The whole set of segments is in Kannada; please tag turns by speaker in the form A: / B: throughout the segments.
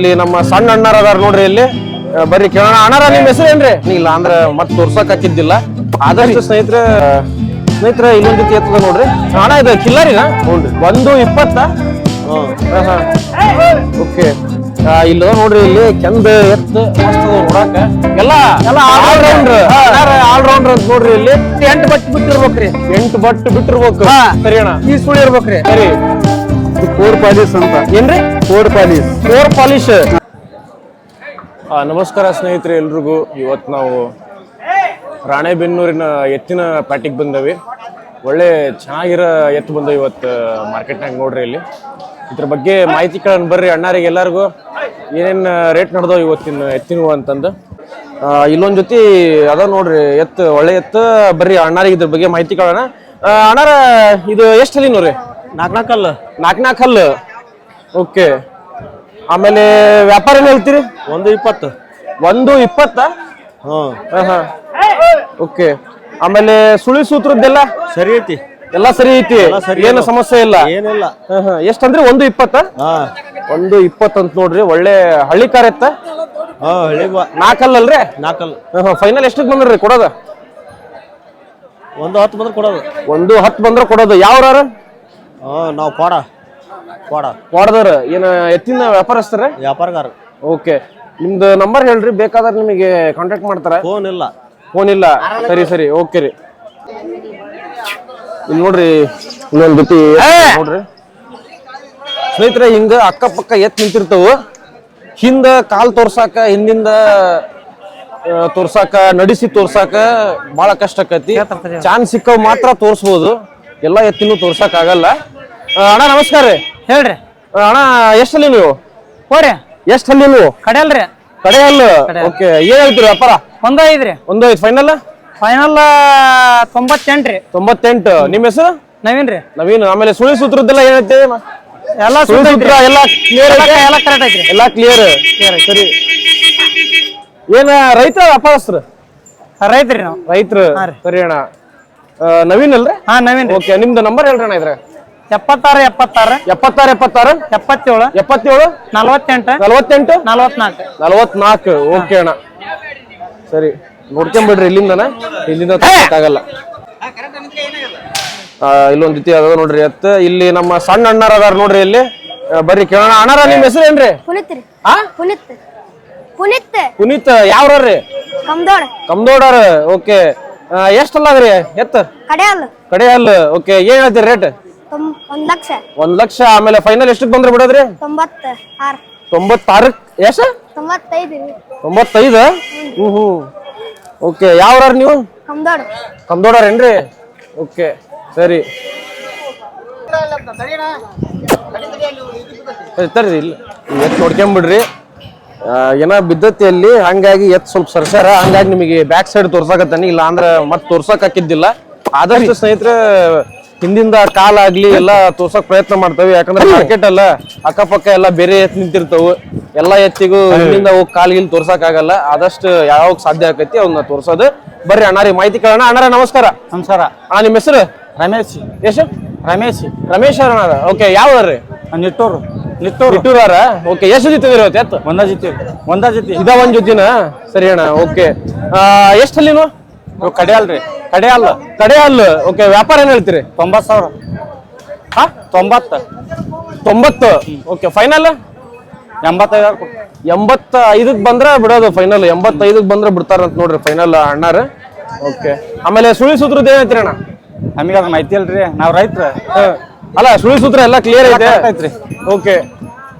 A: ಇಲ್ಲಿ ನಮ್ಮ ಸಣ್ಣ ಅಣ್ಣಾರ ಅದಾರ ನೋಡ್ರಿ ಇಲ್ಲಿ. ಬರ್ರಿ ಕೇಳೋಣ. ಅಣ್ಣಾರ ನಿಮ್ ಹೆಸರು ಏನ್ರಿ? ಇಲ್ಲ ಅಂದ್ರ ಮತ್ ತೋರ್ಸಕ್ ಹಾಕಿದ್ದಿಲ್ಲ ಆದಷ್ಟು ಸ್ನೇಹಿತರೆ ಸ್ನೇಹಿತರ ಇಲ್ಲೊಂದು ಕೇತದ ಎತ್ತದ ನೋಡ್ರಿ. ಅಣ್ಣ ಇದು ಕಿಲ್ಲರಿನ? ಒಂದು ಇಪ್ಪತ್ತ? ಓಕೆ. ಇಲ್ಲ ನೋಡ್ರಿ ಇಲ್ಲಿ ಕೆಂದ ಎತ್ತು ನೋಡಾಕ. ಎಲ್ಲ ಎಲ್ಲ ಆಲ್ ರೌಂಡರ್ ಆಲ್ ರೌಂಡರ್ ಅಂತ ನೋಡ್ರಿ ಇಲ್ಲಿ?
B: ಎಂಟು ಬಟ್ ಬಿಟ್ಟಿರ್ಬೇಕ್ರಿ.
A: ಎಂಟು ಬಟ್ ಬಿಟ್ಟಿರ್ಬೇಕು. ಸರಿ ಅಣ್ಣ
B: ಈ ಸುಳಿ ಇರ್ಬೇಕ್ರಿ.
A: ಸರಿ.
B: ಕೋರ್ ಪಾಲಿಸ್ ಅಂತ.
A: ಏನ್ರಿ?
B: ಪಾಲಿಸ್.
A: ಫೋರ್ ಪಾಲಿಶ್ ನಮಸ್ಕಾರ ಸ್ನೇಹಿತರೆ ಎಲ್ರಿಗೂ. ಇವತ್ತು ನಾವು ರಾಣೆಬೆನ್ನೂರಿನ ಎತ್ತಿನ ಪ್ಯಾಟಿಗೆ ಬಂದವಿ. ಒಳ್ಳೆ ಚೆನ್ನಾಗಿರೋ ಎತ್ತು ಬಂದವು ಇವತ್ತು ಮಾರ್ಕೆಟ್ನಾಗ ನೋಡ್ರಿ ಇಲ್ಲಿ. ಇದ್ರ ಬಗ್ಗೆ ಮಾಹಿತಿ ಕೇಳೋಣ ಬರ್ರಿ ಅಣ್ಣಾರಿಗೆ ಎಲ್ಲರಿಗೂ. ಏನೇನು ರೇಟ್ ನಡೆದವು ಇವತ್ತಿನ ಎತ್ತಿನವು ಅಂತಂದು. ಇಲ್ಲೊಂದು ಜೊತೆ ಅದ ನೋಡ್ರಿ ಎತ್ತು ಒಳ್ಳೆ ಎತ್ತು. ಬರ್ರಿ ಅಣ್ಣಾರಿಗೆ ಇದ್ರ ಬಗ್ಗೆ ಮಾಹಿತಿ ಕೇಳೋಣ. ಅಣ್ಣಾರ ಇದು ಎಷ್ಟು ಹಲ್ಲಿನೂ ರೀ
B: ನಾಲ್ಕು ನಾಲ್ಕಲ್ಲ
A: ನಾಲ್ಕು ನಾಲ್ಕು ಹಲ್ಲು ಓಕೆ. ಆಮೇಲೆ ವ್ಯಾಪಾರ ಏನ್ ಹೇಳ್ತೀರಿ?
B: ಒಂದು ಇಪ್ಪತ್ತು.
A: ಒಂದು ಇಪ್ಪತ್ತ?
B: ಹಾಂ.
A: ಓಕೆ. ಆಮೇಲೆ ಸುಳಿ ಸೂತ್ರದ್ದೆಲ್ಲ?
B: ಸರಿ ಐತಿ.
A: ಎಲ್ಲ ಸರಿ ಐತಿ. ಏನು. ಸಮಸ್ಯೆ ಇಲ್ಲ?
B: ಏನಿಲ್ಲ.
A: ಎಷ್ಟಂದ್ರೆ ಒಂದು ಇಪ್ಪತ್ತ?
B: ಹಾ.
A: ಒಂದು ಇಪ್ಪತ್ತ ಅಂತ ನೋಡ್ರಿ. ಒಳ್ಳೆ ಹಳ್ಳಿ ಕಾರ್ ಎತ್ತ ನಾಲ್ಕಲ್ಲಲ್ರಿ
B: ನಾಲ್ಕಲ್ಲ
A: ಫೈನಲ್ ಎಷ್ಟಕ್ಕೆ ಬಂದ್ರಿ ಕೊಡೋದು?
B: ಒಂದು ಹತ್ತು ಬಂದ್ರೆ ಕೊಡೋದು.
A: ಒಂದು ಹತ್ತು ಬಂದ್ರೆ ಕೊಡೋದು. ಯಾವ್ರಾರ
B: ಹಾ ನಾವು ಕೊಡ ಕೊಡ
A: ಕೊಡದವ್ರ ಏನ ಎತ್ತಿನ ವ್ಯಾಪಾರಸ್ಥರ?
B: ವ್ಯಾಪಾರಗಾರ.
A: ಓಕೆ. ನಿಮ್ದು ನಂಬರ್ ಹೇಳ್ರಿ ಬೇಕಾದ್ರೆ ನಿಮಗೆ ಕಾಂಟ್ಯಾಕ್ಟ್ ಮಾಡ್ತಾರೆ.
B: ಫೋನ್ ಇಲ್ಲ.
A: ಫೋನ್ ಇಲ್ಲ. ಸರಿ ಸರಿ ಓಕೆ ರೀ. ಇಲ್ಲಿ ನೋಡ್ರಿ ಇನ್ನೊಂದು ಜೊತೆ ಎತ್ತ್ ನೋಡ್ರಿ. ಸ್ನೇಹಿತರೆ ಹಿಂಗ ಅಕ್ಕಪಕ್ಕ ಎತ್ ನಿಂತಿರ್ತಾವು. ಹಿಂದ ಕಾಲ್ ತೋರ್ಸಾಕ ಹಿಂದಿಂದ ಆ, ತೋರ್ಸಾಕ ನಡಿಸಿ ತೋರ್ಸಾಕ ಬಹಳ ಕಷ್ಟ ಆಕತಿ. ಚಾನ್ಸ್ ಸಿಕ್ಕವ್ ಮಾತ್ರ ತೋರ್ಸ್ಬೋದು. ಎಲ್ಲಾ ಎತ್ತಿನೂ ತೋರ್ಸಕ್ ಆಗಲ್ಲ. ಆ, ಅಣ್ಣ ನಮಸ್ಕಾರ ರೀ.
B: ಹೇಳ್ರಿ.
A: ಆ, ಅಣ್ಣ ಎಷ್ಟಲ್ಲಿ ನೀವು?
B: ಹೋರಿ.
A: ಎಷ್ಟಲ್ಲಿ ನೀವು?
B: ಕಡೆಯಲ್ರಿ
A: ಕಡೆ ಅಲ್ಲ ಓಕೆ ಏನ್ ಹೇಳ್ತೀರಿ ವ್ಯಾಪಾರ?
B: ಒಂದೈದ್ರಿ ಐದ್ರಿ
A: ಒಂದು ಐದು. ಫೈನಲ್
B: ಫೈನಲ್ ತೊಂಬತ್ತೆಂಟ್ರಿ
A: ತೊಂಬತ್ತೆಂಟು ನಿಮ್ಮ ಹೆಸರು?
B: ನವೀನ್ ರೀ.
A: ನವೀನ್. ಆಮೇಲೆ ಸುಳಿ ಸೂತ್ರದ್ದೆಲ್ಲ ಏನೈತೆ
B: ಎಲ್ಲ
A: ಸುಳಿ ಸೂತ್ರ ಎಲ್ಲ ಕ್ಲಿಯರ್
B: ಎಲ್ಲ ಕರೆಕ್ಟ್ ಐತ್ರಿ.
A: ಎಲ್ಲ ಕ್ಲಿಯರ್ ಸರಿ. ಏನ ರೈತ ವ್ಯಾಪಾರಸ್ತ್ರ
B: ರೈತ್ರಿ ನಾವು.
A: ರೈತರು. ಸರಿ ಅಣ್ಣ. ನವೀನ್ ಅಲ್ರಿ?
B: ಹಾ ನವೀನ್
A: ಓಕೆ ನಿಮ್ದು ನಂಬರ್ ಹೇಳ್ರಣ ಅಣ್ಣ ಇದ್ರೆ.
B: ಎಪ್ಪತ್ತಾರು ಎಪ್ಪತ್ತಾರು.
A: ಎಪ್ಪತ್ತಾರು ಎಪ್ಪತ್ತಾರು?
B: ಎಪ್ಪತ್ತೇಳು.
A: ಎಪ್ಪತ್ತೇಳು?
B: ನಲವತ್ತೆಂಟು.
A: ನಲವತ್ತೆಂಟು?
B: ನಲವತ್ನಾಲ್ಕು.
A: ನಲವತ್ನಾಲ್ಕು. ಓಕೆ ಅಣ್ಣ. ಸರಿ ನೋಡ್ಕೊಂಬಿಡ್ರಿ ಇಲ್ಲಿಂದನ. ಇಲ್ಲಿಂದ ಆಗಲ್ಲ ಇಲ್ಲೊಂದ್ ರೀತಿ ಅದ ನೋಡ್ರಿ. ಎತ್ತ ಇಲ್ಲಿ ನಮ್ಮ ಸಣ್ಣ ಅಣ್ಣಾರ ಅದಾರ ನೋಡ್ರಿ ಇಲ್ಲಿ. ಬರ್ರಿ ಕೇಳೋಣ. ಅಣ್ಣಾರ ನಿಮ್ ಹೆಸರು ಏನ್ರಿ?
C: ಪುನೀತ್ ರೀ.
A: ಆ?
C: ಪುನೀತ್. ಪುನೀತ್.
A: ಪುನೀತ್ ಯಾವ್ರಿ
C: ಕಮ್ದೋಡ್
A: ಕಮ್ದೋಡಾರ ಓಕೆ ಎಷ್ಟಲ್ಲ ಅದ್ರಿ ಎತ್ತ?
C: ಕಡೆಯಲ್ಲ
A: ಕಡೆ ಅಲ್ಲ ಓಕೆ ಏನ್ ಹೇಳ್ತೀರಿ ರೇಟ್
C: ಒಂದ್ ಲಕ್ಷ.
A: ಒಂದ್ ಲಕ್ಷ ಆಮೇಲೆ ಫೈನಲ್ ಎಷ್ಟಕ್ಕೆ ಬಂದ್ರೆ ಬಿಡೋದ್ರಿ?
C: ತೊಂಬತ್ತ ಆರ್
A: ತೊಂಬತ್ತಾರಕ್ ಎಷ್ಟ
C: ತೊಂಬತ್ತೈದು.
A: ತೊಂಬತ್ತೈದು? ಹ್ಮ್. ಹ್ಮ್ ಓಕೆ ಯಾವ್ರಾರ ನೀವು?
C: ಕಮ್ದೋಡ್
A: ಕಮ್ದೋಡಾರೇನ್ರಿ ಓಕೆ ಸರಿ. ಸರಿ, ತರ್ರಿ ಇಲ್ಲ. ಎತ್ತು ನೋಡ್ಕೊಂಬಿಡ್ರಿ. ಏನ ಬಿದ್ದತಿ ಅಲ್ಲಿ ಹಂಗಾಗಿ ಎತ್ ಸ್ವಲ್ಪ ಸರ್ಸಾರ ಹಂಗಾಗಿ ನಿಮಗೆ ಬ್ಯಾಕ್ ಸೈಡ್ ತೋರ್ಸಕತ್ತಾನೆ. ಇಲ್ಲ ಅಂದ್ರ ಮತ್ ತೋರ್ಸಕ್ ಹಾಕಿದ್ದಿಲ್ಲ. ಆದಷ್ಟು ಸ್ನೇಹಿತರೆ ಹಿಂದಿಂದ ಕಾಲ ಆಗ್ಲಿ ಎಲ್ಲ ತೋರ್ಸಕ್ ಪ್ರಯತ್ನ ಮಾಡ್ತೇವೆ. ಯಾಕಂದ್ರೆ ಮಾರ್ಕೆಟ್ ಅಲ್ಲ ಅಕ್ಕಪಕ್ಕ ಎಲ್ಲ ಬೇರೆ ಎತ್ ನಿಂತಿರ್ತಾವು. ಎಲ್ಲಾ ಎತ್ತಿಗೂ ಹಿಂದಿಂದ ಹೋಗಿ ಕಾಲ್ ಗಿಲ್ ತೋರ್ಸಕ್ ಆಗಲ್ಲ. ಆದಷ್ಟು ಯಾವಾಗ ಸಾಧ್ಯ ಆಕೈತಿ ಅವನ್ನ ತೋರ್ಸೋದು. ಬರ್ರಿ ಅಣ್ಣಾರಿ ಮಾಹಿತಿ ಕೇಳೋಣ. ಅಣ್ಣಾರ ನಮಸ್ಕಾರ.
B: ನಮಸ್ಕಾರ.
A: ಆ ನಿಮ್ಮ ಹೆಸರು?
B: ರಮೇಶ್.
A: ಎಷ್ಟು?
B: ರಮೇಶ್.
A: ರಮೇಶ್ ಅಣ್ಣ ಓಕೆ ಯಾವ್ದಾರ್ರಿ
B: ನಿಟ್ಟೂರು. ನಿಟ್ಟೂರು.
A: ಬಿಟ್ಟೂರಾರ ಓಕೆ ಎಷ್ಟು ಜೊತೆ ಇರುತ್ತೆ ಎತ್ತು.
B: ಒಂದ ಜೊತೆ. ಒಂದ ಜೊತೆ.
A: ಇದ ಒಂದ್ ಜೊತಿನ? ಸರಿ ಅಣ್ಣ ಓಕೆ. ಎಷ್ಟು ಅಲ್ಲಿನು
B: ಇವು ಕಡೆ ಅಲ್ರಿ
A: ಕಡೆ ಅಲ್ಲ ಕಡೆ ಅಲ್ಲ ಓಕೆ ವ್ಯಾಪಾರ ಏನ್ ಹೇಳ್ತೀರಿ?
B: ತೊಂಬತ್ತು ಸಾವಿರ.
A: ಹಾ?
B: ತೊಂಬತ್ತು.
A: ತೊಂಬತ್ತು. ಓಕೆ ಫೈನಲ್
B: ಎಂಬತ್ತೈದು.
A: ಎಂಬತ್ತ ಐದಕ್ ಬಂದ್ರ ಬಿಡೋದು ಫೈನಲ್ ಎಂಬತ್ತೈದಕ್ ಬಂದ್ರೆ ಬಿಡ್ತಾರಂತ ನೋಡ್ರಿ ಫೈನಲ್ ಅಣ್ಣಾರ. ಓಕೆ. ಆಮೇಲೆ ಸುಳಿ ಸೂತ್ರದ್ದು ಏನೈತ್ರಿ ಅಣ್ಣ?
B: ನಮಗೆ ಅದು ಮಾಹಿತಿ ಅಲ್ರಿ. ನಾವು ರೈತರ.
A: ಅಲ್ಲ ಸುಳಿ ಸೂತ್ರ ಎಲ್ಲ ಕ್ಲಿಯರ್ ಐತೆ.
B: ಐತ್ರಿ.
A: ಓಕೆ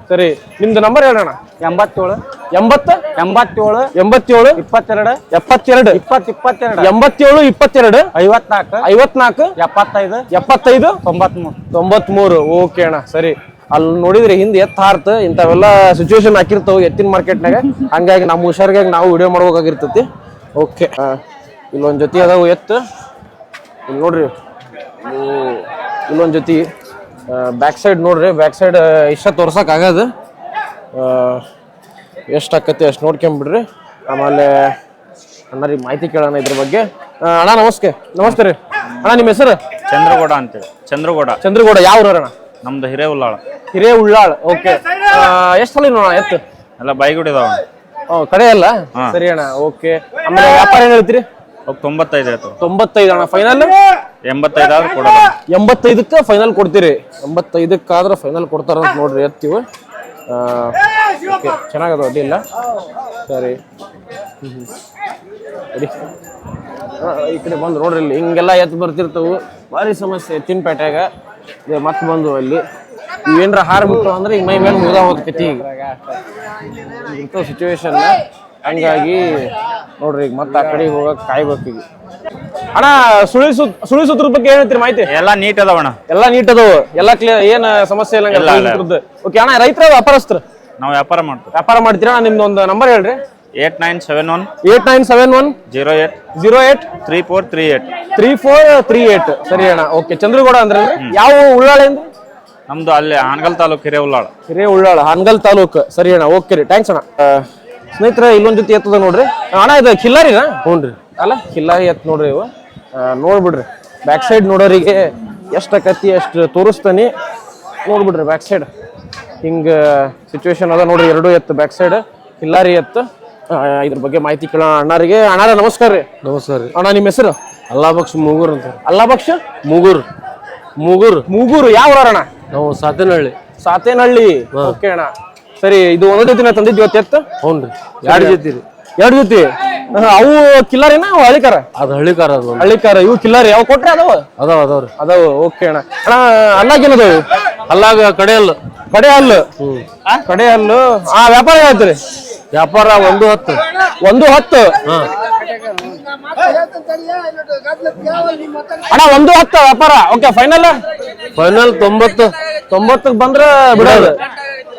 A: ಸರಿ ನಿಮ್ದು ನಂಬರ್ ಹೇಳೋಣ
B: ಎಂಬತ್ತೇಳು.
A: ಎಂಬತ್ತು?
B: ಎಂಬತ್ತೇಳು.
A: ಎಂಬತ್ತೇಳು?
B: ಇಪ್ಪತ್ತೆರಡು.
A: ಎಪ್ಪತ್ತೆರಡು?
B: ಇಪ್ಪತ್ತು ಇಪ್ಪತ್ತೆರಡು.
A: ಎಂಬತ್ತೇಳು ಇಪ್ಪತ್ತೆರಡು?
B: ಐವತ್ನಾಲ್ಕು.
A: ಐವತ್ನಾಲ್ಕು?
B: ಎಪ್ಪತ್ತೈದು.
A: ಎಪ್ಪತ್ತೈದು?
B: ತೊಂಬತ್ಮೂರು.
A: ತೊಂಬತ್ಮೂರು. ಓಕೆ ಅಣ್ಣ ಸರಿ. ಅಲ್ಲಿ ನೋಡಿದ್ರೆ ಹಿಂದೆ ಎತ್ತ ಹಾರ್ತ ಇಂಥವೆಲ್ಲ ಸಿಚುವೇಶನ್ ಹಾಕಿರ್ತಾವ ಎತ್ತಿನ ಮಾರ್ಕೆಟ್ನಾಗ ಹಂಗಾಗಿ ನಮ್ಮ ಹುಷಾರಿಗೆ ನಾವು ವಿಡಿಯೋ ಮಾಡ್ಬೇಕಾಗಿರ್ತೈತಿ. ಓಕೆ ಇಲ್ಲೊಂದು ಜೊತೆ ಅದಾವು ಎತ್ತು. ಇಲ್ಲಿ ನೋಡ್ರಿ. ಇಲ್ಲೊಂದ್ ಜೊತೆ ಬ್ಯಾಕ್ ಸೈಡ್ ನೋಡ್ರಿ ಬ್ಯಾಕ್ ಸೈಡ್ ಇಷ್ಟ ತೋರ್ಸಕ್ ಆಗದು. ಎಷ್ಟು ಆಕತಿ ಅಷ್ಟು ನೋಡ್ಕೊಂಬಿಡ್ರಿ. ಆಮೇಲೆ ಅಣ್ಣರಿಗೆ ಮಾಹಿತಿ ಕೇಳೋಣ ಇದ್ರ ಬಗ್ಗೆ. ಅಣ್ಣ ನಮಸ್ತೆ. ನಮಸ್ತೆ ರೀ. ಅಣ್ಣ ನಿಮ್ಮ ಹೆಸರು?
D: ಚಂದ್ರಗೌಡ ಅಂತೇಳಿ. ಚಂದ್ರಗೌಡ.
A: ಚಂದ್ರಗೌಡ ಯಾವ ಊರಣ್ಣ
D: ನಮ್ದು ಉಳ್ಳಾಳ.
A: ಹಿರೇ ಉಳ್ಳಾಳ ಓಕೆ ಎಷ್ಟು ಸಲ ನೋಡೋಣ ಎತ್ತು?
D: ಎಲ್ಲ ಬೈಗುಡಿ ಇದಾವ
A: ಕಡೆ ಅಲ್ಲ? ಸರಿ ಅಣ್ಣ ಓಕೆ ಆಮೇಲೆ ವ್ಯಾಪಾರ ಏನ್ ಹೇಳ್ತೀರಿ?
D: ತೊಂಬತ್ತೈದು ಆಯ್ತು.
A: ತೊಂಬತ್ತೈದು ಅಣ್ಣ ಫೈನಲ್
D: ಎಂಬತ್ತೈದು ಆದ್ರೆ ಕೊಡೋದು
A: ಎಂಬತ್ತೈದಕ್ಕೆ ಫೈನಲ್ ಕೊಡ್ತೀರಿ. ಎಂಬತ್ತೈದಕ್ಕಾದ್ರೆ ಫೈನಲ್ ಕೊಡ್ತಾರ ಅಂತ ನೋಡ್ರಿ ಎತ್ತೀವಿ. ಓಕೆ ಚೆನ್ನಾಗದ ಅಡ್ಡಿ ಇಲ್ಲ? ಸರಿ. ಈ ಕಡೆ ಬಂದು ನೋಡ್ರಿ ಇಲ್ಲಿ. ಹಿಂಗೆಲ್ಲ ಎತ್ತು ಬರ್ತಿರ್ತವು. ಭಾರಿ ಸಮಸ್ಯೆ ಎತ್ತಿನ ಪೇಟೆಗ ಮತ್ತೆ ಬಂದು ಅಲ್ಲಿ. ಇವೇನ್ರ ಹಾರ ಬಿಟ್ಟು ಅಂದ್ರೆ ಈಗ ಮೈ ಮೇಲೆ ಮುಗ್ದ ಹೋಗ್ತೈತಿ ಈಗ. ಇಂಥ ಸಿಚುವೇಶನ್ ಹಂಗಾಗಿ ನೋಡ್ರಿ ಈಗ ಮತ್ತೆ ಆ ಕಡೆ ಹೋಗಕ್ಕೆ ಕಾಯ್ಬೇಕು ಈಗ. ಅಣ್ಣ ಸುಳಿ ಸುತ್ ಸುಳಿ ಸುತ್ರದ ಬಗ್ಗೆ ಏನ್ ಹೇಳ್ತೀರಿ ಮಾಹಿತಿ?
D: ಎಲ್ಲ ನೀಟ್ ಅದಾವಣ್ಣ.
A: ಎಲ್ಲಾ ನೀಟ್ ಅದಾವ. ಎಲ್ಲಾ ಕ್ಲಿಯರ್ ಏನ್ ಸಮಸ್ಯೆ ಇಲ್ಲ
D: ಇಲ್ಲ, ಇಲ್ಲ.
A: ಓಕೆ ಅಣ್ಣ ರೈತರ ವ್ಯಾಪಾರಸ್ಥರು?
D: ನಾವು ವ್ಯಾಪಾರ ಮಾಡ್ತೀವಿ.
A: ವ್ಯಾಪಾರ ಮಾಡ್ತೀರಾ? ಅಣ್ಣ ನಿಮ್ದು ಒಂದು ನಂಬರ್ ಹೇಳ್ರಿ.
D: Eight nine seven one
A: eight nine seven one
D: zero eight
A: zero eight
D: three four three eight.
A: Three four three eight. ಸರಿ ಅಣ್ಣ ಓಕೆ ಚಂದ್ರಗೌಡ ಅಂದ್ರೆ ಯಾವ ಉಳ್ಳಾಳೆ ಅಂದ್ರೆ?
D: ನಮ್ದು ಅಲ್ಲಿ ಹಾನಗಲ್ ತಾಲೂಕು ಉಳ್ಳಾಳ.
A: ಹಿರೇ ಉಳ್ಳಾಳ ಹಾನಗಲ್ ತಾಲೂಕು. ಸರಿ ಅಣ್ಣ ಓಕೆ ರೀ. ಥ್ಯಾಂಕ್ಸ್ ಅಣ್ಣ. ಆ, ಸ್ನೇಹಿತರೆ ಇಲ್ಲೊಂದ್ ಜೊತೆ ಎತ್ತದ ನೋಡ್ರಿ. ಅಣ್ಣ ಇದು ಕಿಲ್ಲಾರಿನಾ? ಹ್ಞೂ ರೀ ಅಲ್ಲ ಕಿಲ್ಲಾರಿ ಎತ್ ನೋಡ್ರಿ ಇವು. ನೋಡ್ಬಿಡ್ರಿ. ಬ್ಯಾಕ್ ಸೈಡ್ ನೋಡೋರಿಗೆ ಎಷ್ಟು ಕತ್ತಿ ಎಷ್ಟು ತೋರಿಸ್ತಾನೆ. ನೋಡ್ಬಿಡ್ರಿ ಬ್ಯಾಕ್ ಸೈಡ್ ಹಿಂಗ ಸಿಚುವೇಶನ್ ಅದ ನೋಡ್ರಿ ಎರಡು ಎತ್ತು ಬ್ಯಾಕ್ ಸೈಡ್ ಕಿಲ್ಲಾರಿ ಎತ್ತು ಇದ್ರ ಬಗ್ಗೆ ಮಾಹಿತಿ ಕೇಳೋಣ ಅಣ್ಣಾರಿಗೆ. ಅಣ್ಣಾರ ನಮಸ್ಕಾರ ರೀ.
B: ನಮಸ್ಕಾರ ರೀ.
A: ಅಣ್ಣ ನಿಮ್ಮ ಹೆಸರು?
B: ಅಲ್ಲಾಬಕ್ಷ ಮೂಗೂರ್ ಅಂತ
A: ಅಲ್ಲಾಬಕ್ಷ?
B: ಮೂಗೂರ್. ಮೂಗೂರ್.
A: ಮೂಗೂರು. ಯಾವ ಅಣ್ಣ?
B: ನಾವು ಸಾತೇನಹಳ್ಳಿ.
A: ಸಾತೇನಹಳ್ಳಿ. ಓಕೆ ಅಣ್ಣ. ಸರಿ ಇದು ಒಂದೇ ಜೊತೆ ತಂದಿದ್ವಿ ಇವತ್ತು ಎತ್ತು?
B: ಹ್ಞೂ ರೀ. ಎರಡು ಜೊತೆ ರೀ.
A: ಎರಡು ಜೊತೆ? ಅವು ಕಿಲ್ಲರ್ ಏನ? ಹಳ್ಳಿಕಾರ?
B: ಅದು ಹಳ್ಳಿಕಾರ ಅದು.
A: ಹಳ್ಳಿಕಾರ ಇವು ಕಿಲ್ಲರ್ ಯಾವ ಕೊಟ್ರೆ ಅದಾವ?
B: ಅದಾವ ಅದಾವ್ರಿ.
A: ಅದಾವ ಓಕೆ ಅಣ್ಣ. ಅಣ್ಣ ಅಲ್ಲಾಗೇನದಾವು
B: ಅಲ್ಲಾಗ ಕಡೆ ಅಲ್ಲ
A: ಕಡೆ ಹಲ್ಲು? ಕಡೆ ಹಲ್ಲು? ಆ ವ್ಯಾಪಾರ ಹೇಳ್ತೀರಿ
B: ವ್ಯಾಪಾರ ಒಂದು ಹತ್ತು.
A: ಒಂದು ಹತ್ತು? ಅಣ್ಣ ಒಂದು ಹತ್ತು ವ್ಯಾಪಾರ. ಓಕೆ ಫೈನಲ್
B: ಫೈನಲ್ ತೊಂಬತ್ತು.
A: ತೊಂಬತ್ತಕ್ಕೆ ಬಂದ್ರೆ ಬಿಡೋದು.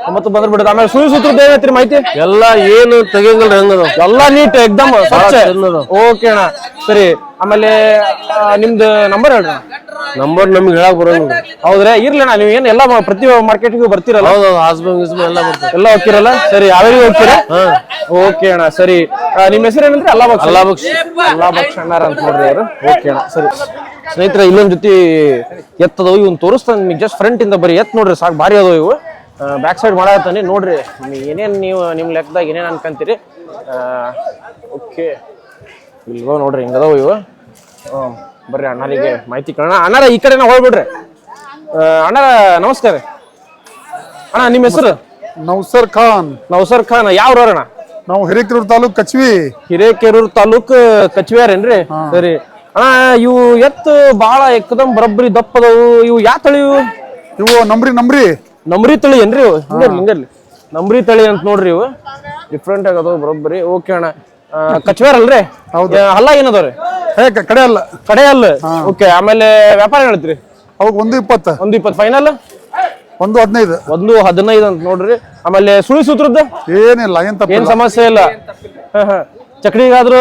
A: ತೊಂಬತ್ತು ಬಂದ್ರೆ ಬಿಡೋದು ಆಮೇಲೆ ಸುಳಿ ಸುತ್ತ ಏನೈತ್ರಿ ಮಾಹಿತಿ?
B: ಎಲ್ಲ ಏನು ತೆಗಿಯಂಗಿಲ್ಲ ಹೆಂಗದ?
A: ಎಲ್ಲ ನೀಟ್ ಎಕ್ದಮ್ ಸ್ವಚ್ಛ. ಓಕೆ ಅಣ್ಣ. ಸರಿ. ಆಮೇಲೆ ನಿಮ್ದು ನಂಬರ್ ಹೇಳ್ರಿ.
B: ನಂಬರ್ ನಮ್ಗೆ ಹೇಳಕ್ ಬರೋಂಗಿಲ್ಲ
A: ಹೌದ್ರಾ? ಇರ್ಲಿ ಅಣ್ಣ ನೀವು ಏನ್ ಎಲ್ಲ ಪ್ರತಿ ಮಾರ್ಕೆಟ್ಗೂ ಬರ್ತೀರಲ್ಲ?
B: ಹೌದು ಹಾಸ್ಬಂಗ್ ಗಿಸ್ಬಂಗ್ ಎಲ್ಲ ಬರ್ತೀವಿ
A: ಎಲ್ಲ ಹೋಗ್ತಿರಲ್ಲ? ಸರಿ ಯಾವ್ಯಾವ ಹೋಗ್ತೀರಾ? ಓಕೆ ಅಣ್ಣ ಸರಿ. ನಿಮ್ಮ ಹೆಸರು ಏನಂದ್ರೆ? ಅಲ್ಲಾ ಬಕ್ಷ.
B: ಅಲ್ಲಾ ಬಕ್ಷ.
A: ಅಲ್ಲಾ ಬಕ್ಷ ಅಣ್ಣಾರ ಅಂತ ನೋಡ್ರಿ ಅವರು. ಓಕೆ ಅಣ್ಣ ಸರಿ. ಸ್ನೇಹಿತರ ಇಲ್ಲೊಂದ್ ಜೊತೆ ಎತ್ತದವು ಇವನ್ ತೋರಿಸ್ತಾನೆ ನಿಮ್ಗೆ. ಜಸ್ಟ್ ಫ್ರಂಟ್ ಇಂದ ಬರೀ ಎತ್ ನೋಡ್ರಿ ಸಾಕು ಭಾರಿ ಅದಾವ ಇವು. ಬ್ಯಾಕ್ ಸೈಡ್ ಮಾಡತ್ತಾನೆ ನೋಡ್ರಿ ಏನೇನು ನೀವು ನಿಮ್ ಲೆಕ್ಕದಾಗ ಏನೇನು ಅನ್ಕಂತೀರಿ? ಓಕೆ ಇಲ್ವೋ ನೋಡ್ರಿ ಹಿಂಗದಾವ ಇವ. ಬರ್ರಿ ಅಣ್ಣರಿಗೆ ಮಾಹಿತಿ ಕೇಳೋಣ. ಅಣ್ಣಾರ ಈ ಕಡೆನ ಹೋಗ್ಬಿಡ್ರಿ. ಅಣ್ಣಾರ ನಮಸ್ಕಾರ. ಅಣ್ಣ ನಿಮ್ಮ ಹೆಸರು?
E: ನೌಸರ್ ಖಾನ್.
A: ನೌಸರ್ ಖಾನ್. ಯಾವ ಅಣ್ಣ?
E: ನಾವು ಹಿರೇಕೆರೂರು ತಾಲೂಕ್ ಕಚ್ವಿ.
A: ಹಿರೇಕೆರೂರು ತಾಲೂಕ್ ಕಚ್ವಿಯಾರೇನ್ರಿ? ಸರಿ. ಅಣ್ಣ ಇವು ಎತ್ತು ಬಾಳ ಎಕ್ಕದಮ್ ಬರಬ್ರಿ ದಪ್ಪದವು ಇವು ಯಾ ತಳಿ ಇವು?
E: ಇವು ನಂಬ್ರಿ ನಂಬ್ರಿ
A: ನಮ್ರಿ ತಳಿ ಏನ್ರಿ ಇವು? ಹಿಂಗರ್ಲಿ ಹಿಂಗರ್ಲಿ. ನಮ್ರಿ ತಳಿ ಅಂತ ನೋಡ್ರಿ ಇವು. ಡಿಫ್ರೆಂಟ್ ಆಗದ ಬರೋಬ್ಬರಿ. ಓಕೆ ಅಣ್ಣ. ಕಚ್ವೇರ್ ಅಲ್ರಿ?
E: ಹೌದು.
A: ಅಲ್ಲ ಹಲ್ಲ ಏನದವ್ರಿ
E: ಹೇ ಕ- ಕಡೆ ಅಲ್ಲ
A: ಕಡೆ ಅಲ್ಲ ಓಕೆ ಆಮೇಲೆ ವ್ಯಾಪಾರ ಏನ್ ಹೇಳ್ತೀರಿ?
E: ಅವಾಗ ಒಂದು ಇಪ್ಪತ್ತು.
A: ಒಂದು ಇಪ್ಪತ್ತು. ಫೈನಲ್
E: ಒಂದು ಹದಿನೈದು.
A: ಒಂದು ಹದಿನೈದು ಅಂತ ನೋಡ್ರಿ. ಆಮೇಲೆ ಸುಳಿ ಸೂತ್ರದ್ದು?
E: ಏನಿಲ್ಲ ಏನ್
A: ಏನ್
E: ತಪ್ಪಿಲ್ಲ
A: ಸಮಸ್ಯೆ ಇಲ್ಲ. ಹ, ಹ. ಚಕ್ಡಿಗಾದ್ರೂ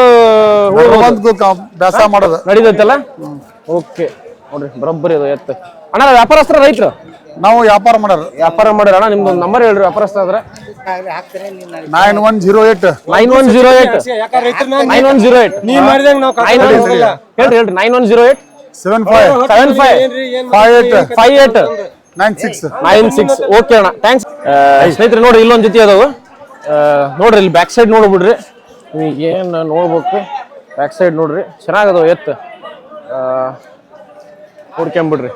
E: ಬ್ಯಾಸ ಮಾಡೋದು.
A: ನಡೀತೈತಲ್ಲ? ಓಕೆ ನೋಡ್ರಿ ಬರೋಬ್ಬರಿ ಅದು ಎತ್ತ. ಅಣ್ಣ ವ್ಯಾಪಾರಸ್ತ್ರ ರೈತರು?
E: ನಾವು ವ್ಯಾಪಾರ ಮಾಡೋರು.
A: ವ್ಯಾಪಾರ ಮಾಡ್ಯಾರ ಅಣ್ಣ ನಿಮ್ದು ನಂಬರ್ ಹೇಳ್ರಿ ವ್ಯಾಪಾರಸ್ಥ ಆದ್ರೆ.
E: Nine one zero eight
A: nine one zero eight nine one zero eight ಹೇಳ್ರಿ ಹೇಳ್ರಿ. Nine one zero eight
E: seven five
A: seven five
E: five eight
A: five eight
E: nine six
A: nine six okay ಅಣ್ಣ. ಥ್ಯಾಂಕ್ಸ್ ಸ್ನೇಹಿತರೆ ನೋಡ್ರಿ ಇಲ್ಲೊಂದ್ ಜೊತೆ ಅದಾವು. ನೋಡ್ರಿ ಇಲ್ಲಿ ಬ್ಯಾಕ್ ಸೈಡ್ ನೋಡ್ಬಿಡ್ರಿ. ಏನ್ ಏನು ನೋಡ್ಬೇಕು. ಬ್ಯಾಕ್ ಸೈಡ್ ನೋಡ್ರಿ. ಚೆನ್ನಾಗದ ಎತ್ತು. ಹುಡ್ಕೊಂಬಿಡ್ರಿ ನೋಡ್ಕೊಂಬಿಡ್ರಿ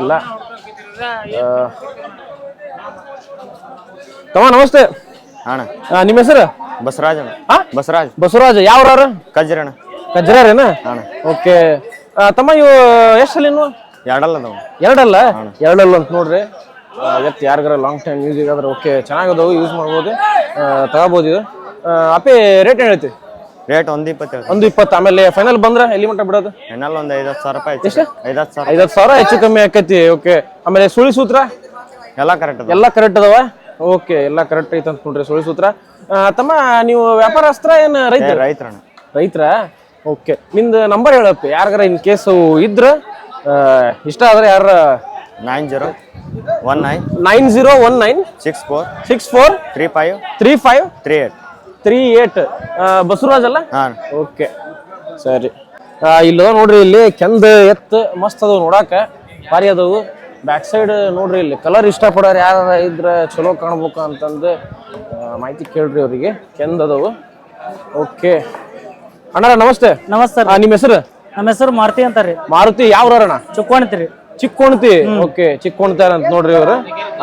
A: ಎಲ್ಲ ತಮ್ಮ ನಮಸ್ತೆ.
F: ಅಣ್ಣ.
A: ಆ, ನಿಮ್ಮ ಹೆಸರು?
F: ಬಸವರಾಜ್ ಅಣ್ಣ
A: ಹಾ
F: ಬಸವರಾಜ್
A: ಬಸವರಾಜ್ ಯಾವ್ರಾರು
F: ಅಣ್ಣ.
A: ಕಜ್ರಾರೇನ ಓಕೆ ತಮ್ಮ ಇವು ಎಷ್ಟಲ್ಲಿ ಸಲ
F: ಎರಡಲ್ಲ ಅದಾವ
A: ಎರಡಲ್ಲ? ಎರಡಲ್ಲ ಅಂತ ನೋಡ್ರಿ. ಇವತ್ತು ಎತ್ತು ಯಾರಿಗಾರ ಲಾಂಗ್ ಟೈಮ್ ಯೂಸ್ ಆದ್ರೆ ಓಕೆ ಚೆನ್ನಾಗದವು ಯೂಸ್ ಮಾಡ್ಬೋದು. ಆ, ತಗೋಬೋದು ಇದು. ಆ, ಅಪ್ಪಿ ರೇಟ್ ಏನು ಹೇಳ್ತಿ
F: ರೇಟ್ ಒಂದ್ ಇಪ್ಪತ್ತು
A: ಒಂದು ಇಪ್ಪತ್ತು. ಆಮೇಲೆ ಫೈನಲ್ ಬಂದ್ರೆ ಎಲ್ಲಿ ಮಟ್ಟ ಬಿಡೋದು?
F: ಫೈನಲ್ ಒಂದ್ ಐದತ್ತು ಸಾವಿರ ರೂಪಾಯಿ
A: ಎಷ್ಟು?
F: ಐದತ್ತು ಸಾವಿರ.
A: ಐದತ್ತು ಸಾವಿರ ಹೆಚ್ಚು ಕಮ್ಮಿ ಆಕೈತಿ. ಓಕೆ ಆಮೇಲೆ ಸುಳಿ ಸೂತ್ರ?
F: ಎಲ್ಲ ಕರೆಕ್ಟ್ ಅದ
A: ಎಲ್ಲ ಕರೆಕ್ಟ್ ಅದಾವ? ಓಕೆ ಎಲ್ಲ ಕರೆಕ್ಟ್ ಐತೆ ಅಂತ ನೋಡ್ರಿ ಸುಳಿ ಸೂತ್ರ. ತಮ್ಮ ನೀವು ವ್ಯಾಪಾರಸ್ತ್ರ ಏನು ರೈತ
F: ರೈತರ
A: ರೈತರ? ಓಕೆ ನಿಂದು ನಂಬರ್ ಹೇಳಪ್ಪ. ಯಾರಿಗಾರ ಇನ್ ಕೇಸ್ ಇದ್ರ ಇಷ್ಟ ಆದ್ರೆ ಯಾರ?
F: Nine zero one nine
A: nine zero one nine
F: six four
A: six four
F: three five
A: three five
F: three eight
A: three eight Basavaraj ಅಲ್ಲ?
F: ಹಾಂ.
A: ಓಕೆ ಸರಿ. ಇಲ್ಲ ನೋಡ್ರಿ ಇಲ್ಲಿ ಕೆಂದ ಎತ್ತು ಮಸ್ತ್ ಅದಾವ ನೋಡಾಕ. ಭಾರಿ ಅದಾವು. ಬ್ಯಾಕ್ ಸೈಡ್ ನೋಡ್ರಿ ಇಲ್ಲಿ ಕಲರ್ ಇಷ್ಟಪಡೋರು ಯಾರ ಇದ್ರ ಚಲೋ ಕಾಣ್ಬೇಕು ಅಂತಂದು ಮಾಹಿತಿ ಕೇಳ್ರಿ ಅವರಿಗೆ. ಕೆಂದ ಅದಾವು. ಓಕೆ ಅಣ್ಣ ನಮಸ್ತೆ.
G: ನಮಸ್ತೆ
A: ನಿಮ್ಮ ಹೆಸರು?
G: ನಮ್ಮ ಹೆಸರು ಮಾರುತಿ ಅಂತಾರ್ರಿ.
A: ಮಾರುತಿ ಯಾವ ಅಣ್ಣ
G: ಚುಕ್ಕೋಣಿತ್ರಿ
A: ಚಿಕ್ಕೋಣತಿ. ಓಕೆ ಚಿಕ್ಕೋಣತಾರ ಅಂತ ನೋಡ್ರಿ ಇವ್ರು.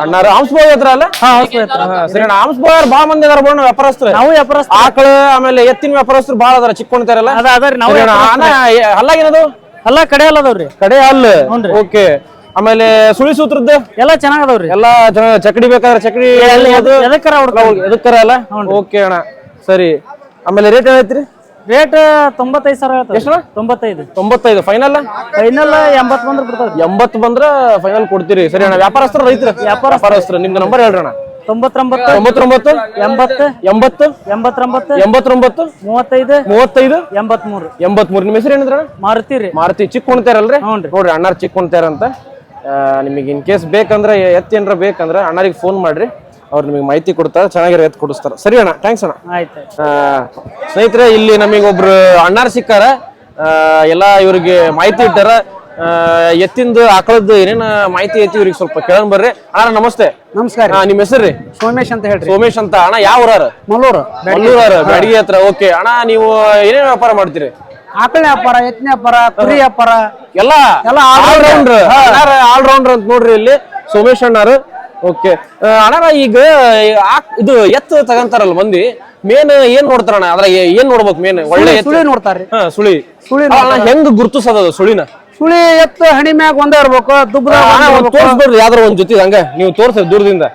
A: ಅಣ್ಣಾರ ಹಂಸಬೋಯ್ ಹತ್ರ ಅಲ್ಲ? ಸರಿ ಅಣ್ಣ ಹಂಸಬೋಯ್ ಭಾಳ ಮಂದಿ ಅದಾರ ಬೋಣ ವ್ಯಾಪಾರಸ್ತ್ರ
G: ನಾವು ವ್ಯಾಪಾರಸ್ತ್ರ
A: ಆಕಳ ಆಮೇಲೆ ಎತ್ತಿನ ವ್ಯಾಪಾರಸ್ತ್ರ ಭಾಳ ಅದಾರ ಚಿಕ್ಕೋಣತಾರಲ್ಲ
G: ಅದ ಅದರಿ ನಾವು
A: ಎ- ಹಲ್ಲ
G: ಕಡೆ ಅಲ್ಲ ಅದಾವ್ರಿ.
A: ಕಡೆ
G: ಅಲ್ಲ
A: ಓಕೆ ಆಮೇಲೆ ಸುಳಿ ಸೂತ್ರದ್ದು?
G: ಎಲ್ಲ ಚೆನ್ನಾಗದವ್ರಿ
A: ಎಲ್ಲ ಚಕಡಿ ಬೇಕಾದ್ರೆ ಚಕಡಿ
G: ಎದಕ್ಕರ
A: ಎದಕ್ಕರ ಅಲ್ಲ? ಓಕೆ ಅಣ್ಣ ಸರಿ. ಆಮೇಲೆ ರೇಟ್ ಏನೈತ್ರಿ
G: ರೇಟ್ ತೊಂಬತ್ತೈದು ಸಾವಿರ ಹೇಳ್ತಾರೆ.
A: ಎಷ್ಟಣ್ಣ?
G: ತೊಂಬತ್ತೈದು.
A: ತೊಂಬತ್ತೈದು. ಫೈನಲ್
G: ಫೈನಲ್ ಎಂಬತ್ತು ಬಂದ್ರೆ ಬಿಡ್ತಾರೆ.
A: ಎಂಬತ್ತು ಬಂದ್ರ ಫೈನಲ್ ಕೊಡ್ತೀರಿ. ಸರಿ ಅಣ್ಣ ವ್ಯಾಪಾರಸ್ಥರ ರೈತರ? ವ್ಯಾಪಾರಸ್ಥರು. ನಿಮ್ದು ನಂಬರ್ ಹೇಳ್ರಣ
G: ತೊಂಬತ್ತೊಂಬತ್ತು
A: ತೊಂಬತ್ತೊಂಬತ್ತು?
G: ಎಂಬತ್ತು
A: ಎಂಬತ್ತು?
G: ಎಂಬತ್ತೊಂಬತ್ತು
A: ಎಂಬತ್ತೊಂಬತ್ತು?
G: ಮೂವತ್ತೈದು
A: ಮೂವತ್ತೈದು?
G: ಎಂಬತ್ಮೂರು.
A: ಎಂಬತ್ಮೂರು. ನಿಮ್ಮ ಹೆಸರು ಏನಿದ್ರ
G: ಮಾರುತಿ ರೀ.
A: ಮಾರುತಿ. ಚಿಕ್ಕ. ನೋಡ್ರಿ ಅಣ್ಣಾರ್ ಚಿಕ್ಕ ಅಂತ. ನಿಮಗೆ ಇನ್ ಕೇಸ್ ಬೇಕಂದ್ರೆ ಎತ್ತ ಏನಾರ ಬೇಕಂದ್ರೆ ಅಣ್ಣಾರಿಗೆ ಫೋನ್ ಮಾಡ್ರಿ. ಅವ್ರು ನಿಮಗೆ ಮಾಹಿತಿ ಕೊಡ್ತಾರೆ ಚೆನ್ನಾಗಿರೋ ಎತ್ತು ಕೊಡಿಸ್ತಾರೆ. ಸರಿ ಅಣ್ಣ ಥ್ಯಾಂಕ್ಸ್ ಅಣ್ಣ.
G: ಆಯ್ತು
A: ಆ, ಸ್ನೇಹಿತರೆ ಇಲ್ಲಿ ನಮಗೆ ಒಬ್ರು ಅಣ್ಣಾರ್ ಸಿಕ್ಕಾರ. ಆ, ಎಲ್ಲ ಇವ್ರಿಗೆ ಮಾಹಿತಿ ಇಟ್ಟಾರ. ಆ, ಎತ್ತಿಂದು ಆಕಳದ್ದು ಏನೇನ ಮಾಹಿತಿ ಐತಿ ಇವ್ರಿಗೆ ಸ್ವಲ್ಪ ಕೇಳೋಣ ಬರ್ರಿ. ಅಣ್ಣ ನಮಸ್ತೆ.
H: ನಮಸ್ಕಾರ
A: ಆ, ನಿಮ್ಮ ಹೆಸರು ರೀ?
H: ಸೋಮೇಶ್ ಅಂತ ಹೇಳ್ರಿ.
A: ಸೋಮೇಶ್ ಅಂತ. ಅಣ್ಣ ಯಾವ ಊರಾರ
H: ಮಲ್ಲೂರು.
A: ಮಲ್ಲೂರಾರ ಬ್ಯಾಡಗಿ ಹತ್ರ. ಓಕೆ. ಅಣ್ಣ ನೀವು ಏನೇನ್ ವ್ಯಾಪಾರ ಮಾಡ್ತೀರಿ?
H: ಆಕಳ ವ್ಯಾಪಾರ ಎತ್ತಿನ ವ್ಯಾಪಾರ ಕುರಿ ವ್ಯಾಪಾರ.
A: ಎಲ್ಲ
H: ಎಲ್ಲ
A: ಆಲ್ ರೌಂಡರ್ ಅಂತ ನೋಡ್ರಿ ಇಲ್ಲಿ. ಸೋಮೇಶ್ ಅಣ್ಣಾರು. ಓಕೆ ಅಣ್ಣ ಈಗ ಇದು ಎತ್ತು ತಗಂತಾರಲ್ಲ ಮಂದಿ ಮೇನ್ ಏನ್ ನೋಡ್ತಾರಣ್ಣ ಅದ್ರ ಏ- ಏನ್ ನೋಡ್ಬೇಕು ಮೇನ್? ಒಳ್ಳೆ ಎತ್ತು?
H: ಸುಳಿ ನೋಡ್ತಾರ್ರಿ
A: ಹಾ ಸುಳಿ.
H: ಸುಳಿ
A: ಅಣ್ಣ, ಹೆಂಗ್ ಗುರ್ತಿಸೋದು ಸುಳಿನ?
H: ಸುಳಿ ಎತ್ತು ಹಣಿ ಮ್ಯಾಗ ಒಂದೇ ಇರ್ಬೇಕು ದುಬ್ಬದ
A: ಅಣ್ಣ, ಒಂದ್ ತೋರ್ಸ್ಬಿಡ್ರಿ ಯಾವ್ದಾರ ಒಂದ್ ಜೊತೆ ಹಂಗ. ನೀವು ತೋರ್ಸಿ ದೂರದಿಂದ.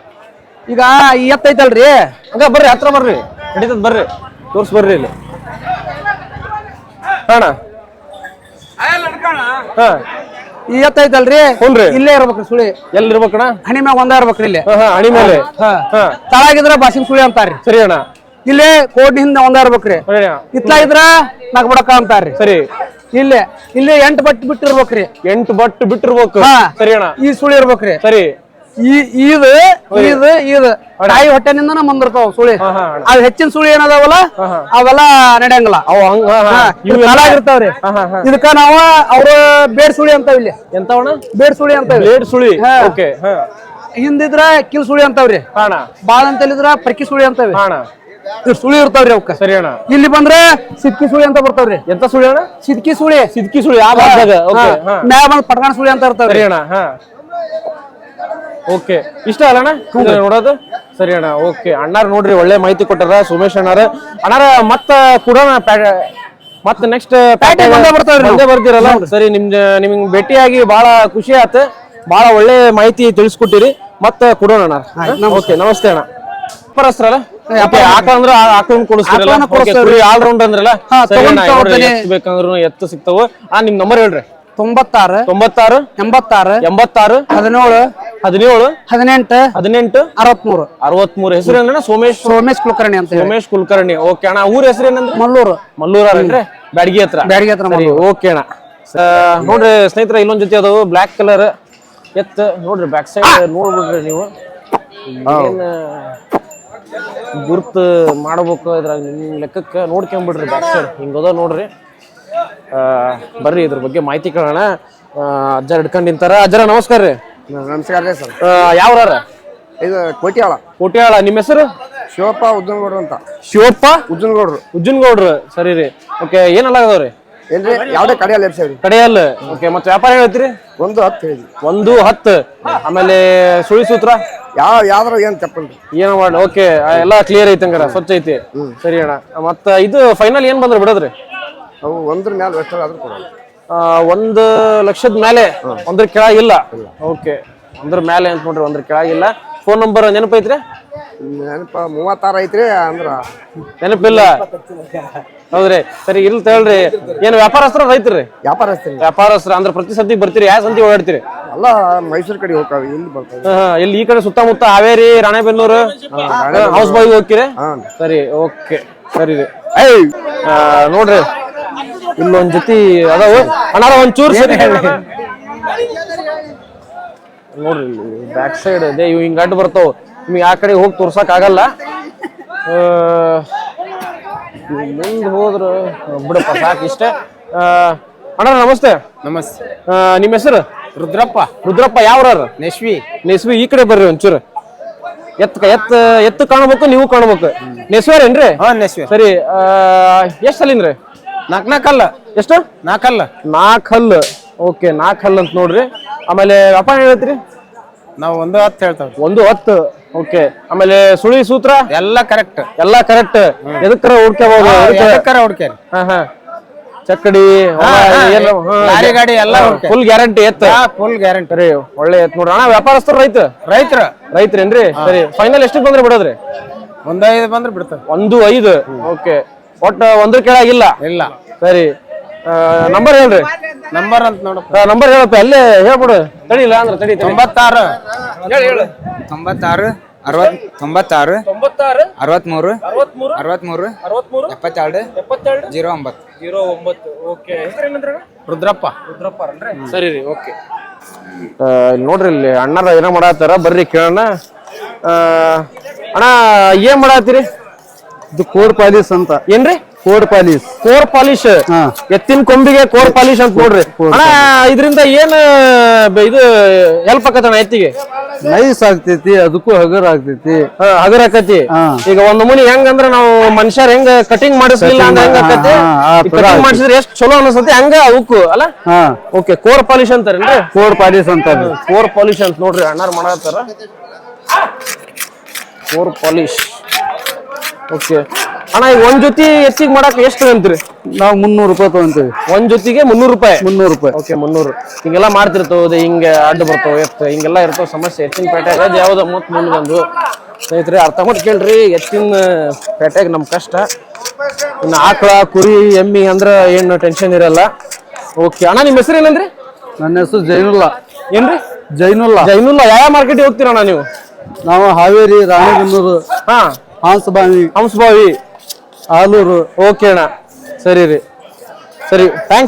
H: ಈಗ ಈ ಎತ್ತು ಐತಲ್ರಿ?
A: ಹಂಗ ಬರ್ರಿ ಹತ್ರ ಬರ್ರಿ. ನಡೀತದ ಬರ್ರಿ. ತೋರ್ಸ್ ಬರ್ರಿ ಇಲ್ಲಿ. ಅಣ್ಣ. ಹಾ.
H: ಐತಲ್ರಿ ಇಲ್ಲೇ ಇರ್ಬೇಕ್ರಿ ಸುಳಿ.
A: ಎಲ್ಲಿ ಇರ್ಬೇಕಣ
H: ಹಣಿ ಮ್ಯಾಗ ಒಂದ ಇರ್ಬೇಕ್ರಿ ಇಲ್ಲಿ.
A: ಹಣಿ ಮೇಲೆ.
H: ತಳಗಿದ್ರ ಬಾಸಿನ ಸುಳಿ ಅಂತಾರ್ರಿ.
A: ಸರಿ ಅಣ್ಣ.
H: ಇಲ್ಲೇ ಕೋಟಿ ಹಿಂದೆ ಒಂದ ಇರ್ಬೇಕ್ರಿ.
A: ಸರಿ ಅಣ್ಣ.
H: ಬಿಡಕ ಅಂತಾರ್ರಿ.
A: ಸರಿ.
H: ಇಲ್ಲೇ ಇಲ್ಲೇ ಎಂಟು ಬಟ್ ಬಿಟ್ಟಿರ್ಬೇಕ್ರಿ.
A: ಎಂಟು ಬಟ್ ಬಿಟ್ಟಿರ್ಬೇಕು. ಸರಿ ಅಣ್ಣ.
H: ಈ ಸುಳಿ ಇರ್ಬೇಕ್ರಿ.
A: ಸರಿ.
H: ಇದು ಇದು ಇದು ತಾಯಿ ಹೊಟ್ಟೆನಿಂದ ಬಂದಿರ್ತಾವ ಸುಳಿ. ಅವ್ ಹೆಚ್ಚಿನ ಸುಳಿ ಏನದಾವಲ್ಲ? ಅವೆಲ್ಲ ನಡೆಯಂಗಿಲ್ಲ.
A: ಇರ್ತಾವ್ರಿ.
H: ಇದಕ್ಕ ನಾವ ಅವ್ರ ಬೇಡ್ ಸುಳಿ ಅಂತಾವ ಇಲ್ಲಿ.
A: ಎಂತವಣ?
H: ಬೇಡ್ ಸುಳಿ ಅಂತಾವ
A: ಬೇಡ್ ಸುಳಿ?
H: ಹಿಂದಿದ್ರ ಕಿಲ್ ಸುಳಿ ಅಂತಾವ್ರಿ. ಬಾಳ ಅಂತೇಳಿದ್ರ ಪ್ರಕಿ ಸುಳಿ ಅಂತಾವ್ರಿ. ಸುಳಿ ಇರ್ತಾವ್ರಿ ಅವಕ್ಕ
A: ಸರಿ ಅಣ್ಣ.
H: ಇಲ್ಲಿ ಬಂದ್ರೆ ಸಿದ್ಕಿ ಸುಳಿ ಅಂತ ಬರ್ತಾವ್ರಿ.
A: ಎಂತ ಸುಳಿ ಅಣ್ಣ?
H: ಸಿದ್ಕಿ ಸುಳಿ.
A: ಸಿದ್ಕಿ ಸುಳಿ ಯಾವ
H: ಮ್ಯಾಗ ಬಂದ್ ಪಟ್ಕಾಣ ಸುಳಿ ಅಂತ ಇರ್ತಾವ್ರಿ.
A: ಅಣ್ಣ ಹಾ. ಓಕೆ. ಇಷ್ಟ ಅಲ್ಲ ಅಣ್ಣ? ನೋಡೋದು? ಸರಿ ಅಣ್ಣ ಓಕೆ. ಅಣ್ಣಾರ ನೋಡ್ರಿ ಒಳ್ಳೆ ಮಾಹಿತಿ ಕೊಟ್ಟಾರ ಸುಮೇಶ್ ಅಣ್ಣಾರ. ಅಣ್ಣಾರ ಮತ್ತ ಕೂಡ ಮತ್ತೆ ನೆಕ್ಸ್ಟ್
H: ಬಂದೇ ಬರ್ತಾವ್ರಿ
A: ಬರ್ತೀರಲ್ಲ? ಸರಿ ನಿಮ್ ನಿಮ್ಗೆ ಭೇಟಿಯಾಗಿ ಬಹಳ ಖುಷಿ ಆತ. ಬಹಳ ಒಳ್ಳೆ ಮಾಹಿತಿ ತಿಳಿಸ್ಕೊಟ್ಟಿರಿ. ಮತ್ತ ಕೊಡೋಣ ಅಣ್ಣ. ಓಕೆ ನಮಸ್ತೆ ಅಣ್ಣ. ಪರಸ್ತ್ರಲ್ಲ Okay, ಆಕಳ ಅಂದ್ರ ಆಕಳನ್ನ ಕೊಡಿಸ್ತೀರಲ್ಲ?
H: ಆಕಳನ್ನ ಕೊಡಿಸ್ತೀವ್ರಿ.
A: ಆಲ್ ರೌಂಡ್ ಅಂದ್ರಲ್ಲ? ಬೇಕಂದ್ರು ಎತ್ತು ಸಿಗ್ತಾವ. ಆ ನಿಮ್ ನಂಬರ್ ಹೇಳ್ರಿ.
H: ತೊಂಬತ್ತಾರು.
A: ತೊಂಬತ್ತಾರು?
H: ಎಂಬತ್ತಾರು.
A: ಎಂಬತ್ತಾರು?
H: ಹದಿನೇಳು.
A: ಹದಿನೇಳು?
H: ಹದಿನೆಂಟು
A: ಹದಿನೆಂಟು?
H: ಅರವತ್ಮೂರು.
A: ಅರವತ್ಮೂರು. ಹೆಸರು ಏನಣ್ಣ? ಸೋಮೇಶ್
H: ಸೋಮೇಶ್ ಕುಲಕರ್ಣಿ ಅಂತ ಹೇಳಿ
A: ಸೋಮೇಶ್ ಕುಲಕರ್ಣಿ. ಓಕೆ ಅಣ್ಣ ಊರ ಹೆಸರು ಏನಂದ್ರೆ?
H: ಮಲ್ಲೂರು.
A: ಮಲ್ಲೂರ ಅಂದ್ರೆ ಬ್ಯಾಡಗಿ ಹತ್ರ.
H: ಬ್ಯಾಡಗಿ ಹತ್ರ
A: ಓಕೆ ಅಣ್ಣ. ನೋಡ್ರಿ ಸ್ನೇಹಿತರ ಇಲ್ಲೊಂದ್ ಜೊತೆ ಅದು ಬ್ಲಾಕ್ ಕಲರ್ ಎತ್ತ ನೋಡ್ರಿ ಬ್ಯಾಕ್ ಸೈಡ್ ನೋಡ್ಬಿಡ್ರಿ ನೀವು. ಗುರ್ತು ಮಾಡ್ಬೇಕು ಇದ್ರಾಗ ನಿಮ್ ಲೆಕ್ಕಕ್ಕೆ ನೋಡ್ಕೊಂಬಿಡ್ರಿ ಬ್ಯಾಕ್ ಸೈಡ್ ಹಿಂಗದ ನೋಡ್ರಿ. ಬರ್ರಿ ಇದ್ರ ಬಗ್ಗೆ ಮಾಹಿತಿ ಕೇಳೋಣ. ಅಜ್ಜ ಹಿಡ್ಕೊಂಡ್ ನಿಂತಾರ. ಅಜ್ಜರ ನಮಸ್ಕಾರ ರೀ.
E: ನಮಸ್ಕಾರ ರೀ ಸರ್.
A: ಯಾವ್ರಾರ
E: ಇದು ಕೋಟಿಯಾಳ.
A: ಕೋಟ್ಯಾಳ ನಿಮ್ಮ ಹೆಸರು?
E: ಶಿವಪ್ಪ ಉದ್ದನಗೌಡ್ರು ಅಂತ.
A: ಶಿವಪ್ಪ?
E: ಉಜ್ಜನಗೌಡ್ರು
A: ಉಜ್ಜನಗೌಡ್ರು ಸರಿ ರೀ. ಓಕೆ ಏನೆಲ್ಲ ಅದಾವ್ರಿ
E: ಏನ್ರಿ ಯಾವ್ದೇ ಕಡೆಯಲ್ಲಿ ಎರ್ಸೇವ್ರಿ
A: ಕಡೆಯಲ್ಲ. ಓಕೆ ಮತ್ತೆ ವ್ಯಾಪಾರ ಏನ್ ಹೇಳ್ತೀರಿ?
E: ಒಂದು ಹತ್ತು ಹೇಳಿದ್ವಿ.
A: ಒಂದು ಹತ್ತು. ಆಮೇಲೆ ಸುಳಿ ಸೂತ್ರ?
E: ಯಾವ ಯಾವ್ದ್ರ ಏನ್ ತಪ್ಪಲ್ರಿ.
A: ಏನ್ ಮಾಡಿ ಓಕೆ ಎಲ್ಲ ಕ್ಲಿಯರ್ ಐತಿ ಹಂಗಾರ ಸ್ವಚ್ಛ ಐತಿ. ಸರಿ ಅಣ್ಣ. ಮತ್ತ ಇದು ಫೈನಲ್ ಏನ್ ಬಂದ್ರೆ ಬಿಡೋದ್ರಿ?
E: ಅವು ಒಂದ್ರ ಮ್ಯಾಲ ಎಷ್ಟಾದ್ರೂ ಕೊಡೋಣ
A: ಆ, ಒಂದು ಲಕ್ಷದ ಮೇಲೆ ಒಂದ್ರ ಕೆಳಗಿಲ್ಲ ಓಕೆ ಒಂದ್ರ ಮೇಲೆ ಅಂತ ನೋಡ್ರಿ ಒಂದ್ರ ಕೆಳಗಿಲ್ಲ ಫೋನ್ ನಂಬರ್ ನೆನಪೈತ್ರಿ
E: ನೆನಪ ಮೂವತ್ತಾರು ಐತ್ರಿ ಅಂದ್ರ.
A: ನೆನಪಿಲ್ಲ ಹೌದ್ರಿ. ಸರಿ ಇಲ್ಲಿ ತೇಳ್ರಿ ಏನ್ ವ್ಯಾಪಾರಸ್ತ್ರ ರೈತ್ರಿ
E: ವ್ಯಾಪಾರಸ್ತ್ರ
A: ವ್ಯಾಪಾರಸ್ತ್ರ ಅಂದ್ರೆ ಪ್ರತಿ ಸತಿ ಬರ್ತೀರಿ? ಯಾವ ಸಂತಿ ಓಡಾಡ್ತೀರಿ?
E: ಅಲ್ಲ ಮೈಸೂರು ಕಡೆ ಹೋಗ್ತಾವ ಇಲ್ಲಿ ಬರ್ತಾವ.
A: ಇಲ್ಲಿ ಈ ಕಡೆ ಸುತ್ತಮುತ್ತ ಹಾವೇರಿ ರಾಣೆಬೆನ್ನೂರು ಹೌಸ್ ಬಾಯ್ ಹೋಗ್ತೀರಿ? ಸರಿ ಓಕೆ ಸರಿ ನೋಡ್ರಿ. ಇಲ್ಲೊಂದ್ ಜೊತೆ ಅದಾವು. ಅಣ್ಣಾರ ಒಂದ್ ಚೂರ್ ಸರಿ ಹೇಳಿ ನೋಡ್ರಿ ಬ್ಯಾಕ್ ಸೈಡ್ ಇದೆ ಇವ್ ಹಿಂಗ್ ಅಡ್ಡ ಬರ್ತಾವ. ನಿಮ್ಗೆ ಆ ಕಡೆ ಹೋಗಿ ತೋರ್ಸಕ್ ಆಗಲ್ಲ. ಮುಂದ್ ಹೋದ್ರ ಬಿಡಪ್ಪ ಸಾಕು ಇಷ್ಟೇ. ಅಣ್ಣ ನಮಸ್ತೆ.
I: ನಮಸ್ತೆ.
A: ನಿಮ್ಮ ಹೆಸರು?
H: ರುದ್ರಪ್ಪ.
A: ರುದ್ರಪ್ಪ ಯಾವ್ರ
H: ನೆಸ್ವಿ.
A: ನೆಸ್ವಿ ಈ ಕಡೆ ಬರ್ರಿ ಒಂಚೂರು ಎತ್ ಎತ್ ಎತ್ತು ಕಾಣ್ಬೇಕು ನೀವು ಕಾಣ್ಬೇಕು. ನೆಸ್ವೇರೇನ್ರಿ
H: ಹಾ ನೆಶ್ವಿ
A: ಸರಿ ಎಷ್ಟ್ ಸಲಿನ್ರಿ
H: ನಾಲ್ಕು ನಾಲ್ಕಲ್ಲ?
A: ಎಷ್ಟು?
H: ನಾಲ್ಕಲ್ಲ?
A: ನಾಲ್ಕು ಹಲ್ಲು ಓಕೆ ನಾಲ್ಕು ಹಲ್ಲು ಅಂತ ನೋಡ್ರಿ. ಆಮೇಲೆ ವ್ಯಾಪಾರ ಹೇಳತ್ರಿ?
H: ನಾವು ಒಂದು ಹತ್ತು ಹೇಳ್ತಾವ್ರಿ.
A: ಒಂದು ಹತ್ತು. ಓಕೆ ಆಮೇಲೆ ಸುಳಿ ಸೂತ್ರ?
H: ಎಲ್ಲ ಕರೆಕ್ಟ್
A: ಎಲ್ಲ ಕರೆಕ್ಟ್ ಎದಕ್ಕರ ಹುಡ್ಕೋಬಹುದು
H: ಎದಕ್ಕಾರ ಹುಡ್ಕ್ಯಾರಿ?
A: ಹಾ ಹಾ. ಚಕ್ಕಡಿ
H: ಲಾರಿ ಗಾಡಿ ಎಲ್ಲ
A: ಫುಲ್ ಗ್ಯಾರಂಟಿ ಎತ್ತ.
H: ಫುಲ್ ಗ್ಯಾರಂಟಿ
A: ರೀ ಒಳ್ಳೆ ಎತ್ ನೋಡ್ರಿ. ಅಣ್ಣ ವ್ಯಾಪಾರಸ್ಥರು ರೈತ?
H: ರೈತರ.
A: ರೈತರೇನ್ರಿ? ಸರಿ ಫೈನಲ್ ಎಷ್ಟು ಬಂದ್ರೆ ಬಿಡೋದ್ರಿ?
H: ಒಂದ್ ಐದು ಬಂದ್ರೆ ಬಿಡ್ತಾರೆ
A: ಒಂದು ಐದು. ಓಕೆ ಒಟ್ಟ ಒಂದ್ರ ಕೆಳಗಿಲ್ಲ
H: ಇಲ್ಲ.
A: ಸರಿ. ನಂಬರ್ ಹೇಳ್ರಿ.
H: ನಂಬರ್ ಅಂತ ನೋಡಪ್ಪ
A: ನಂಬರ್ ಹೇಳಪ್ಪ ಅಲ್ಲೇ ಹೇಳ್ಬಿಡು. ತಡಿಲ್ಲ ಅಂದ್ರೆ ತಡಿ.
H: ತೊಂಬತ್ತಾರು.
I: ತೊಂಬತ್ತಾರು ಅರವತ್ ತೊಂಬತ್ತಾರು ಅರವತ್ಮೂರು ಅರವತ್ಮೂರು ಎಪ್ಪತ್ತೆರಡು ಜೀರೋ ಒಂಬತ್ತು.
A: ಜೀರೋ ಒಂಬತ್ತು. ಓಕೆ.
H: ರುದ್ರಪ್ಪ.
A: ಸರಿ ರೀ ಓಕೆ. ನೋಡ್ರಿ ಇಲ್ಲಿ ಅಣ್ಣರ ಏನೋ ಮಾಡತ್ತಾರ? ಬರ್ರಿ ಕೇಳೋಣ. ಅಣ್ಣ ಏನ್ ಮಾಡತ್ತೀರಿ?
E: ಇದು ಕೋರ್ ಪಾಲಿಸ್ ಅಂತ.
A: ಏನ್ರಿ?
E: Core polish.
A: Core polish. ಎತ್ತಿನ ಕೊಂಬಿಗೆ ಕೋರ್ ಪಾಲಿಶ್ ಅಂತ ನೋಡ್ರಿ. ಅಣ್ಣ ಇದರಿಂದ ಏನ್ ಬ- ಇದು ಹೆಲ್ಪ್ ಆಕತಣ ಎತ್ತಿಗೆ?
E: ನೈಸ್ ಆಗ್ತೈತಿ ಅದಕ್ಕೂ ಹಗರ್ ಆಗ್ತೈತಿ.
A: ಹಾ, ಹಗರ್ ಆಕತಿ. ಈಗ ಒಂದ್ ಮುನಿ ಹೆಂಗಂದ್ರ ನಾವು ಮನುಷ್ಯರ್ ಹೆಂಗ್ ಕಟಿಂಗ್ ಮಾಡಿಸ್ಲಿಲ್ಲ ಅಂದ್ರೆ ಹೆಂಗ್ ಆಕತಿ?
E: ಹಾ, ಹಾ, ಆ ತರ
A: ಕಟಿಂಗ್ ಮಾಡಿಸಿದ್ರೆ ಎಷ್ಟ್ ಚಲೋ ಅನಿಸ್ತತಿ ಹಂಗ ಅವಕ್ಕು ಅಲ್ಲ?
E: ಹಾ.
A: ಓಕೆ ಕೋರ್ ಪಾಲಿಶ್ ಅಂತಾರೇನ್ರಿ?
E: ಕೋರ್ ಪಾಲಿಶ್ ಅಂತ ಅದು.
A: ಕೋರ್ ಪಾಲಿಶ್ ಅಂತ ನೋಡ್ರಿ ಅಣ್ಣಾರ್ ಮಾಡತ್ತಾರ ಕೋರ್ ಪಾಲಿಶ್. ಓಕೆ. ಅಣ್ಣ ಈಗ ಒಂದ್ ಜೊತೆ ಹೆಚ್ಚಿಗೆ ಮಾಡಕ್ ಎಷ್ಟು ಅಂತೀರಿ
E: ನಾವು ಮುನ್ನೂರು ರೂಪಾಯಿ ತಗೊಂತೀವಿ.
A: ಒಂದ್ ಜೊತೆಗೆ ಮುನ್ನೂರು ರೂಪಾಯಿ?
E: ಮುನ್ನೂರು ರೂಪಾಯಿ.
A: ಓಕೆ ಮುನ್ನೂರು. ಹಿಂಗೆಲ್ಲ ಮಾಡ್ತಿರ್ತವೆ ಹಿಂಗ ಅಡ್ಡ ಬರ್ತಾವ ಎತ್ತ ಹಿಂಗೆಲ್ಲ ಇರ್ತಾವ ಸಮಸ್ಯೆ. ಎತ್ತಿನ ಪೇಟೆಗೆ ಅದು ಯಾವ್ದು ಮೂವತ್ತ್ ಮುಂದೆ ಬಂದು. ಸ್ನೇಹಿತರೆ ಅರ್ಥ ಮಾಡ್ಕೇಳ್ರಿ ಹೆಚ್ಚಿನ ಪೇಟೆಗೆ ನಮ್ಮ ಕಷ್ಟ. ಇನ್ನು ಆಕಳ ಕುರಿ ಎಮ್ಮಿ ಅಂದ್ರ ಏನು ಟೆನ್ಷನ್ ಇರಲ್ಲ. ಓಕೆ ಅಣ್ಣ ನಿಮ್ಮ ಹೆಸರು ಏನಂದ್ರಿ?
E: ನನ್ನ ಹೆಸರು ಜೈನುಲ್ಲ.
A: ಏನ್ರಿ?
E: ಜೈನುಲ್ಲ.
A: ಜೈನುಲ್ಲ. ಯಾವ ಮಾರ್ಕೆಟ್ ಹೋಗ್ತೀರಣ್ಣ ನೀವು?
E: ನಾವು ಹಾವೇರಿ ರಾಣೆಬೆನ್ನೂರು.
A: ಹಾ.
E: ಹಾಂಸಬಾವಿ.
A: ಹಂಸಭಾವಿ
E: ಆಲೂರು.
A: ಓಕೆ ಅಣ್ಣ. ಸರಿ ರೀ. ಸರಿ. ಥ್ಯಾಂಕ್ಸ್